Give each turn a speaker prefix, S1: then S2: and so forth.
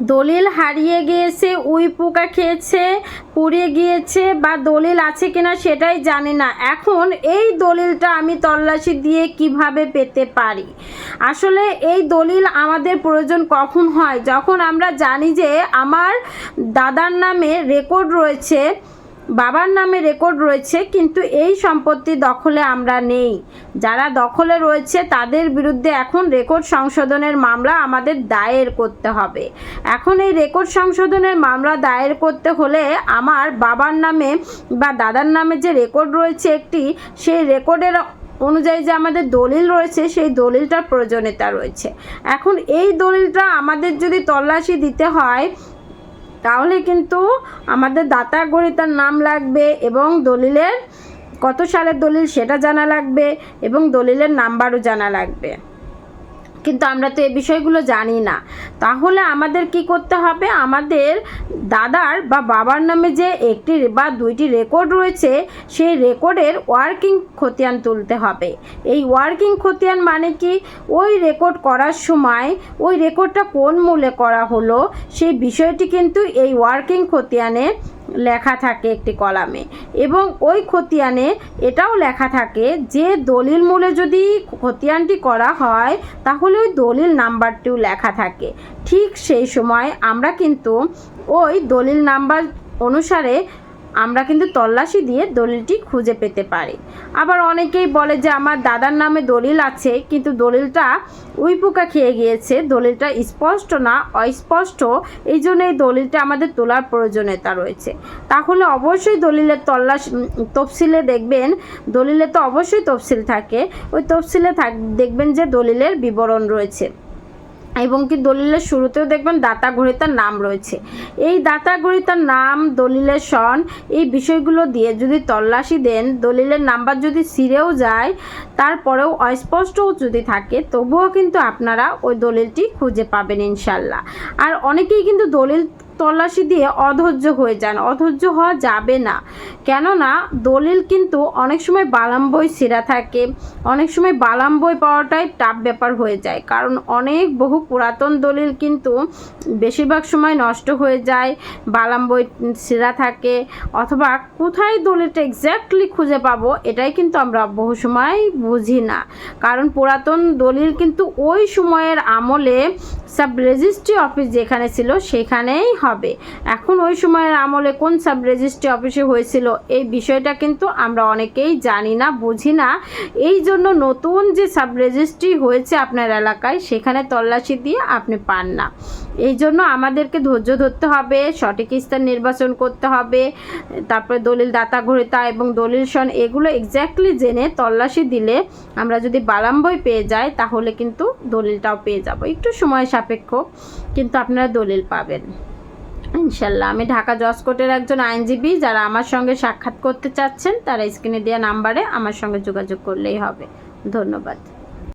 S1: দলিল হারিয়ে গিয়েছে, উই পোকা খেয়েছে, পুড়ে গিয়েছে বা দলিল আছে কিনা সেটাই জানি না। এখন এই দলিলটা আমি তল্লাশি দিয়ে কীভাবে পেতে পারি? আসলে এই দলিল আমাদের প্রয়োজন কখন হয়? যখন আমরা জানি যে আমার দাদার নামে রেকর্ড রয়েছে বাবার নামে রেকর্ড রয়েছে, কিন্তু এই সম্পত্তি দখলে আমরা নেই। যারা দখলে রয়েছে, তাদের বিরুদ্ধে এখন রেকর্ড সংশোধনের মামলা আমাদের দায়ের করতে হবে। এখন এই রেকর্ড সংশোধনের মামলা দায়ের করতে হলে আমার বাবার নামে বা দাদার নামে যে রেকর্ড রয়েছে একটি, সেই রেকর্ডের অনুযায়ী যে আমাদের দলিল রয়েছে, সেই দলিলটার প্রয়োজনীয়তা রয়েছে। এখন এই দলিলটা আমাদের যদি তল্লাশি দিতে হয় তাহলে কিন্তু আমাদের দাতা গণিতার নাম লাগবে এবং দলিলের, কত সালের দলিল সেটা জানা লাগবে এবং দলিলের নাম্বারও জানা লাগবে। কিন্তু আমরা তো এই বিষয়গুলো জানি না। তাহলে আমাদের কি করতে হবে? আমাদের দাদার বা বাবার নামে যে একটি বা দুইটি রেকর্ড রয়েছে, সেই রেকর্ডের ওয়ার্কিং খতিয়ান তুলতে হবে। এই ওয়ার্কিং খতিয়ান মানে কি? ওই রেকর্ড করার সময় ওই রেকর্ডটা কোন মূলে করা হলো, সেই বিষয়টি কিন্তু এই ওয়ার্কিং খতিয়ানে লেখা থাকে একটি কলামে। এবং ওই খতিয়ানে এটাও লেখা থাকে যে দলিল মূলে যদি খতিয়ানটি করা হয়, তাহলে ওই দলিল নাম্বারটিও লেখা থাকে। ঠিক সেই সময় আমরা কিন্তু ওই দলিল নাম্বার অনুসারে আমরা কিন্তু তল্লাশি দিয়ে দলিলটি খুঁজে পেতে পারি। আবার অনেকেই বলে যে আমার দাদার নামে দলিল আছে, কিন্তু দলিলটা উই পোকা খেয়ে গিয়েছে, দলিলটা স্পষ্ট না, অস্পষ্ট। এই জন্য এই দলিলটা আমাদের তোলার প্রয়োজনীয়তা রয়েছে। তাহলে অবশ্যই দলিলের তল্লাশ তফসিলে দেখবেন, দলিলে তো অবশ্যই তফসিল থাকে। ওই তফসিলে থাক, দেখবেন যে দলিলের বিবরণ রয়েছে। এবং কি দলিলের শুরুতেও দেখবেন দাতা গ্রহীতার নাম রয়েছে। এই দাতা গ্রহীতার নাম, দলিলের সন এই বিষয়গুলো দিয়ে যদি তল্লাশি দেন, দলিলের নাম্বার যদি সিরেও যায়, তারপরেও অস্পষ্টও যদি থাকে, তবুও কিন্তু আপনারা ওই দলিলটি খুঁজে পাবেন ইনশাল্লাহ। আর অনেকেই কিন্তু দলিল তল্লাশি দিয়ে অধৈর্য হয়ে যান। অধৈর্য হওয়া যাবে না। কেননা, দলিল কিন্তু অনেক সময় বালাম বই ছেঁড়া থাকে। অনেক সময় বালাম বই পাওয়াটাই টাফ ব্যাপার হয়ে যায়। কারণ অনেক বহু পুরাতন দলিল কিন্তু বেশিরভাগ সময় নষ্ট হয়ে যায় বালাম বই ছেঁড়া থাকে। অথবা, কোথায় দলিলটা এক্স্যাক্টলি খুঁজে পাবো, এটাই কিন্তু আমরা বহু সময় বুঝি না। কারণ পুরাতন দলিল কিন্তু ওই সময়ের আমলে সাব রেজিস্ট্রি অফিস যেখানে ছিল, সেখানেই হবে। এখন ওই সময়ের আমলে কোন সাব রেজিস্ট্রি অফিসে হয়েছিল এই বিষয়টা কিন্তু আমরা অনেকেই জানি না, বুঝি না। এই জন্য নতুন যে সাব রেজিস্ট্রি হয়েছে আপনার এলাকায়, সেখানে তল্লাশি দিয়ে আপনি পান না। এই জন্য আমাদেরকে ধৈর্য ধরতে হবে, সঠিক স্থান নির্বাচন করতে হবে, তারপরে দলিল দাতা গ্রহীতা এবং দলিল সন এগুলো এক্স্যাক্টলি জেনে তল্লাশি দিলে আমরা যদি বালাম বই পেয়ে যাই, তাহলে কিন্তু দলিলটাও পেয়ে যাব। একটু সময় সাপেক্ষ, কিন্তু আপনারা দলিল পাবেন। ইনশাল্লাহ, আমি ঢাকা জজকোর্টের একজন আইনজীবী যারা আমার সঙ্গে সাক্ষাৎ করতে চাচ্ছেন, তারা স্ক্রিনে দেওয়া নাম্বারে আমার সঙ্গে যোগাযোগ করলেই হবে। ধন্যবাদ।